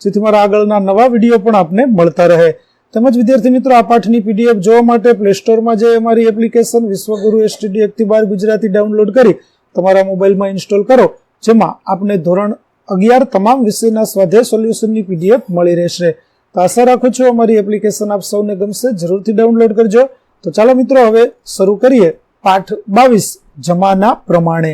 જેથી મારા આગળના નવા વીડિયો પણ આપને મળતા રહે. તેમજ વિદ્યાર્થી મિત્રો, આ પાઠની પીડીએફ જોવા માટે પ્લે સ્ટોરમાં જઈ અમારી એપ્લિકેશન વિશ્વગુરુ એસટીડી એકથી બાર ગુજરાતી ડાઉનલોડ કરી તમારા મોબાઈલમાં ઇન્સ્ટોલ કરો, જેમાં આપને ધોરણ અગિયાર તમામ વિષયના સ્વાધ્યાય સોલ્યુશનની પીડીએફ મળી રહેશે. તો આશા રાખું છું અમારી એપ્લિકેશન આપ સૌને ગમશે. જરૂરથી ડાઉનલોડ કરજો. તો ચાલો મિત્રો, હવે શરૂ કરીએ પાઠ બાવીસ જમાના પ્રમાણે.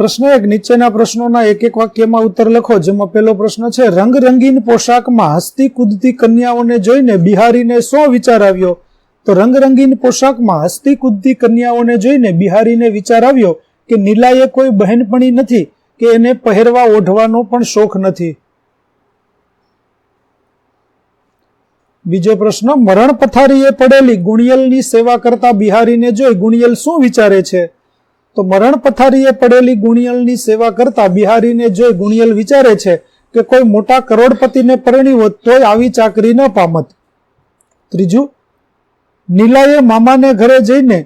પ્રશ્ન એક, નીચેના પ્રશ્નોના એક એક વાક્યમાં ઉત્તર લખો, જેમાં પહેલો પ્રશ્ન છે રંગ રંગીન પોશાકમાં હસતી કૂદતી કન્યાઓને જોઈને બિહારીને શું વિચાર આવ્યો. તો રંગ રંગીન પોશાકમાં હસતી કૂદતી કન્યાઓને જોઈને બિહારીને વિચાર આવ્યો કે નીલાએ કોઈ બહેનપણી નથી, કે એને પહેરવા ઓઢવાનો પણ શોખ નથી. બીજો પ્રશ્ન, મરણ પથારીએ પડેલી ગુણિયલની સેવા કરતા બિહારીને જોઈ ગુણિયલ શું વિચારે છે? તો મરણ પથારીએ પડેલી ગુણિયલની સેવા કરતા બિહારીને જોઈ ગુણિયલ વિચારે છે કે કોઈ મોટા કરોડપતિને પરણી હોત, તોય આવી ચાકરી ન પામત. ત્રીજું, નીલાએ મામાને ઘરે જઈને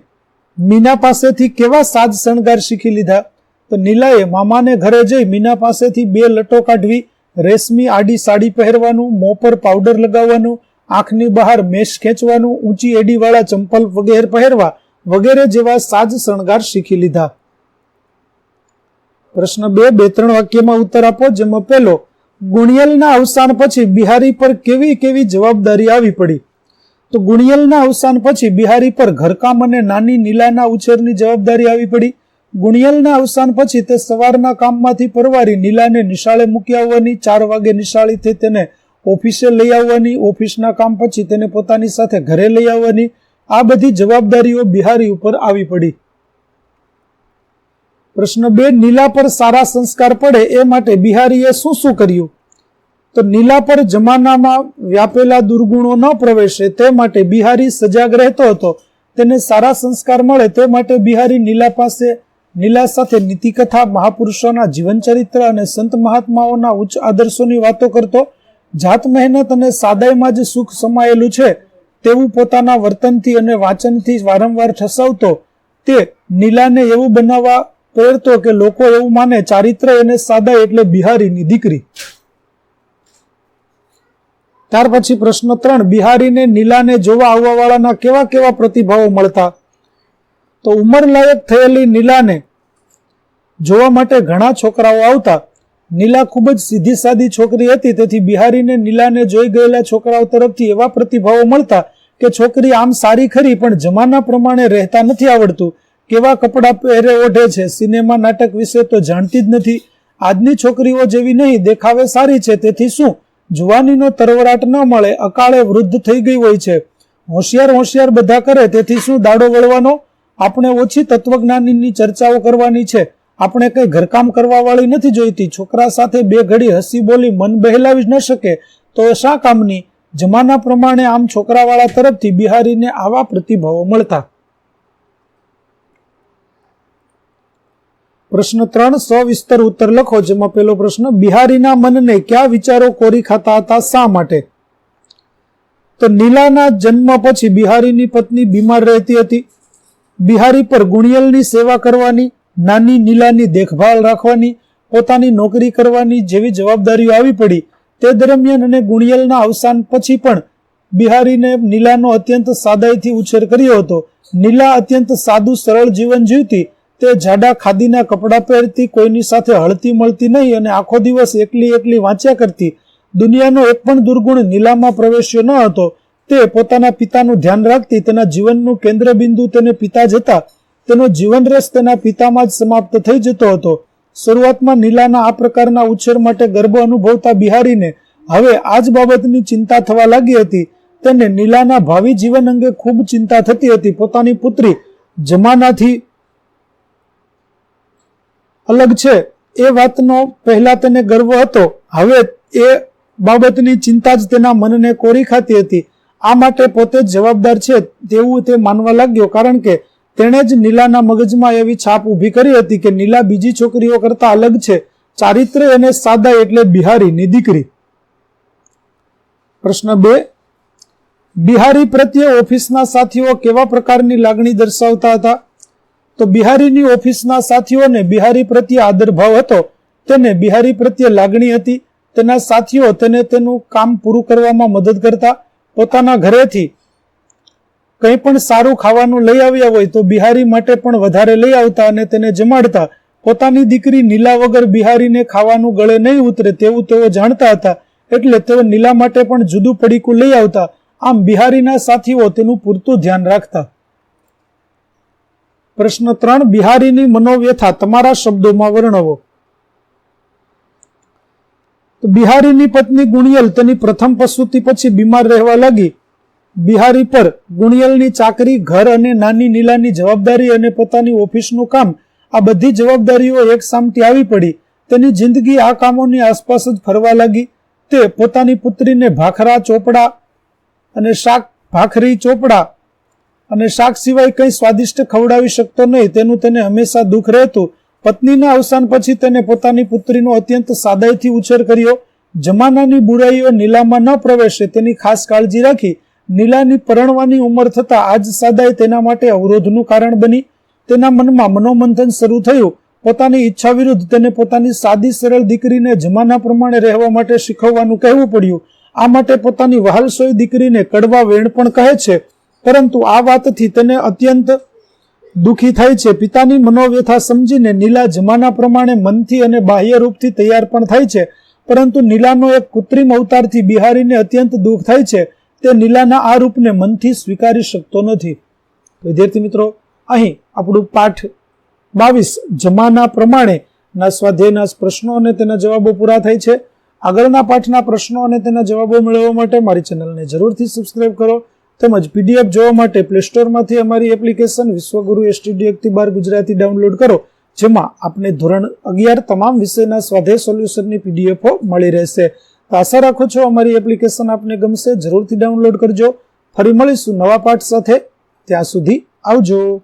મીના પાસેથી કેવા સાજ શણગાર શીખી લીધા? તો નીલાએ મામાને ઘરે જઈ મીના પાસેથી બે લટો કાઢવી, રેશમી આડી સાડી પહેરવાનું મોં પર પાવડર લગાવવાનું, આંખની બહાર મેશ ખેંચવાનું, ઊંચી એડીવાળા ચંપલ વગેરે પહેરવા વગેરે જેવા સાજ શણગાર શીખી લીધા. પ્રશ્ન બે બે, ત્રણ વાક્યમાં ઉત્તર આપો, જેમાં પહેલો, ગુણિયલના અવસાન પછી બિહારી પર કેવી કેવી જવાબદારી આવી પડી? તો ગુણિયલના અવસાન પછી બિહારી પર ઘરકામ અને નાની નીલાના ઉછેરની જવાબદારી આવી પડી. ગુણિયલના અવસાન પછી તે સવારના કામમાંથી પરવારી નીલાને નિશાળે મૂકી આવવાની, ચાર વાગે નિશાળીથી તેને ઓફિસે લઈ આવવાની, ઓફિસના કામ પછી તેને પોતાની સાથે ઘરે લઈ આવવાની આ બધી જવાબદારીઓ બિહારી ઉપર આવી પડી. પ્રશ્ન બે, નીલા પર સારા સંસ્કાર પડે એ માટે બિહારીએ શું શું કર્યું? તો નીલા પર જમાનામાં વ્યાપેલા દુર્ગુણો ન પ્રવેશે તે માટે બિહારી સજાગ રહેતો હતો. તેને સારા સંસ્કાર મળે તે માટે બિહારી નીલા પાસે, નીલા સાથે નીતિકથા, મહાપુરુષોના જીવનચરિત્ર અને સંત મહાત્માઓના ઉચ્ચ આદર્શોની વાતો કરતો. જાત મહેનત અને સાદાઈમાં જ સુખ સમાયેલું છે. તેવું પોતાના વર્તનથી અને વાંચનથી વારંવાર ઠસાવતો, તે નીલાને એવું બનાવવા પ્રેરતો કે લોકો એવું માને, ચારિત્ર અને સાદા એટલે બિહારીની દીકરી. ત્યાર પછી પ્રશ્ન ત્રણ, બિહારીને નીલાને જોવા આવવા વાળાના કેવા કેવા પ્રતિભાવો મળતા? તો ઉંમર લાયક થયેલી નીલાને જોવા માટે ઘણા છોકરાઓ આવતા. નીલા ખૂબ જ સીધી સાદી છોકરી હતી, તેથી બિહારીને નીલાને જોઈ ગયેલા છોકરાઓ તરફથી એવા પ્રતિભાવો મળતા કે છોકરી આમ સારી ખરી, પણ જમાના પ્રમાણે રહેતા નથી આવડતું. કેવા કપડાં પહેરે, ઓઢે છે, સિનેમા નાટક વિશે તો જાણતી જ નથી. આજની છોકરીઓ જેવી નહીં, દેખાવે સારી છે, તેથી શું? જુવાનીનો તરવરાટ ન મળે, અકાળે વૃદ્ધ થઈ ગઈ હોય છે. હોશિયાર હોશિયાર બધા કરે, તેથી શું દાડો વળવાનો? આપણે ઓછી તત્વજ્ઞાનીની ચર્ચાઓ કરવાની છે. આપણે કઈ ઘરકામ કરવા વાળી નથી જોઈતી. છોકરા સાથે બે ઘડી હસી બોલી મન બહેલાવી ન શકે. તો શા કામની? જમાના પ્રમાણે આમ છોકરાવાળા તરફથી બિહારીને આવા પ્રતિભાવો મળતા. પ્રશ્ન ત્રણ, સવિસ્તર ઉત્તર લખો, જેમાં પેલો પ્રશ્ન, બિહારીના મનને કયા વિચારો કોરી ખાતા હતા, શા માટે? તો નીલાના જન્મ પછી બિહારીની પત્ની બીમાર રહેતી હતી. બિહારી પર ગુણિયલની સેવા કરવાની, નાની નીલાની દેખભાળ રાખવાની, પોતાની નોકરી કરવાની જેવી જવાબદારીઓ આવી પડી. તે દરમિયાન અને ગુણિયલના અવસાન પછી પણ બિહારીને નીલાનો અત્યંત સાદાઈથી ઉછેર કર્યો હતો. નીલા અત્યંત સાદું, સરળ જીવન જીવતી, તે જાડા ખાદીના કપડાં પહેરતી, કોઈની સાથે હળતી મળતી નહીં અને આખો દિવસ એકલી એકલી વાંચ્યા કરતી. દુનિયાનો એક પણ દુર્ગુણ નીલામાં પ્રવેશ્યો ન હતો. તે પોતાના પિતાનું ધ્યાન રાખતી, તેના જીવનનું કેન્દ્રબિંદુ તેને પિતા જ હતા. તેનો જીવનરસ તેના પિતામાં જ સમાપ્ત થઈ જતો હતો. શરૂઆતમાં નીલાના આ પ્રકારના ઉછેર માટે ગર્ભ અનુભવતા બિહારીને હવે આ જ બાબતની ચિંતા થવા લાગી હતી. તેને નીલાના ભાવિ જીવન અંગે ખૂબ ચિંતા થતી હતી. પોતાની પુત્રી જમાનાથી અલગ છે. એ વાતનો પહેલા તેને ગર્વ હતો. હવે એ બાબતની ચિંતા જ તેના મનને કોરી ખાતી હતી. આ માટે પોતે જ જવાબદાર છે તેવું તે માનવા લાગ્યો. કારણ કે તેણે જ નીલાના મગજમાં એવી છાપ ઊભી કરી હતી કે નીલા બીજી છોકરીઓ કરતા અલગ છે. ચારિત્ર અને સાદા એટલે બિહારીની દીકરી. પ્રશ્ન બે. બિહારી પ્રત્યે ઓફિસના સાથીઓ કેવા પ્રકારની લાગણી દર્શાવતા હતા? તો બિહારીની ઓફિસના સાથીઓને બિહારી પ્રત્યે આદરભાવ હતો. તેને બિહારી પ્રત્યે લાગણી હતી. તેના સાથીઓ તેને તેનું કામ પૂરું કરવામાં મદદ કરતા પોતાના ઘરેથી કંઈ પણ સારું ખાવાનું લઈ આવ્યા હોય તો બિહારી માટે પણ વધારે લઈ આવતા અને તેને જમાડતા. પોતાની દીકરી નીલા વગર બિહારીને ખાવાનું ગળે નહીં ઉતરે તેવું તેઓ જાણતા હતા. એટલે તેઓ નીલા માટે પણ જુદું પડીકું લઈ આવતા. આમ બિહારીના સાથીઓ તેનું પૂરતું ધ્યાન રાખતા. પ્રશ્ન ત્રણ, બિહારીની મનોવ્યથા. તમારા શબ્દોમાં વર્ણવો. બિહારીની પત્ની ગુણિયલ તેની પ્રથમ પ્રસૂતિ પછી બીમાર રહેવા લાગી. બિહારી પર ગુણિયલની ચાકરી, ઘર અને નાની નીલાની જવાબદારી અને પોતાની ઓફિસનું કામ, આ બધી જવાબદારીઓ એક સામટી આવી પડી. તેની જિંદગી આ કામોની આસપાસ જ ફરવા લાગી. તે પોતાની પુત્રીને ભાખરા ચોપડા અને શાક ભાખરી ચોપડા અને શાક સિવાય કંઈ સ્વાદિષ્ટ ખવડાવી શકતો નહીં. તેનું તેને હંમેશા દુઃખ રહેતું. પત્નીના અવસાન પછી તેને પોતાની પુત્રીનો અત્યંત સાદાઈથી ઉછેર કર્યો. જમાનાની બુરાઈઓ નીલામાં ન પ્રવેશે તેની ખાસ કાળજી રાખી. નીલાની પરણવાની ઉંમર થતા આજ સાદાઈ તેના માટે અવરોધનું કારણ બની. તેના મનમાં મનોમંથન શરૂ થયું. પોતાની ઈચ્છા વિરુદ્ધ તેને પોતાની સાદી સરળ દીકરીને જમાના પ્રમાણે રહેવા માટે શીખવવાનું કહેવું પડ્યું. આ માટે પોતાની વહાલસોઈ દીકરીને કડવા વેણ પણ કહે છે. પરંતુ આ વાતથી તેને અત્યંત દુઃખી થાય છે. પિતાની મનોવ્યથા સમજીને નીલા જમાના પ્રમાણે મનથી અને બાહ્ય રૂપથી તૈયાર પણ થાય છે. પરંતુ નીલાનો એક કૃત્રિમ અવતારથી બિહારીને અત્યંત દુઃખ થાય છે. તે નીલાના આ રૂપને મનથી સ્વીકારી શકતો નથી. વિદ્યાર્થી મિત્રો, અહીં આપણું પાઠ બાવીસ જમાના પ્રમાણે ના સ્વાધ્યાયના પ્રશ્નો અને તેના જવાબો પૂરા થાય છે. આગળના પાઠના પ્રશ્નો અને તેના જવાબો મેળવવા માટે મારી ચેનલને જરૂરથી સબસ્ક્રાઇબ કરો તેમજ પીડીએફ જોવા માટે પ્લે સ્ટોરમાંથી અમારી એપ્લિકેશન વિશ્વગુરુ એસટીડી એકથી બાર ગુજરાતી ડાઉનલોડ કરો, જેમાં આપને ધોરણ અગિયાર તમામ વિષયના સ્વાધ્યાય સોલ્યુશનની પીડીએફો મળી રહેશે. તો આશા રાખો છો અમારી એપ્લિકેશન આપને ગમશે. જરૂરથી ડાઉનલોડ કરજો. ફરી મળીશું નવા પાઠ સાથે. ત્યાં સુધી આવજો.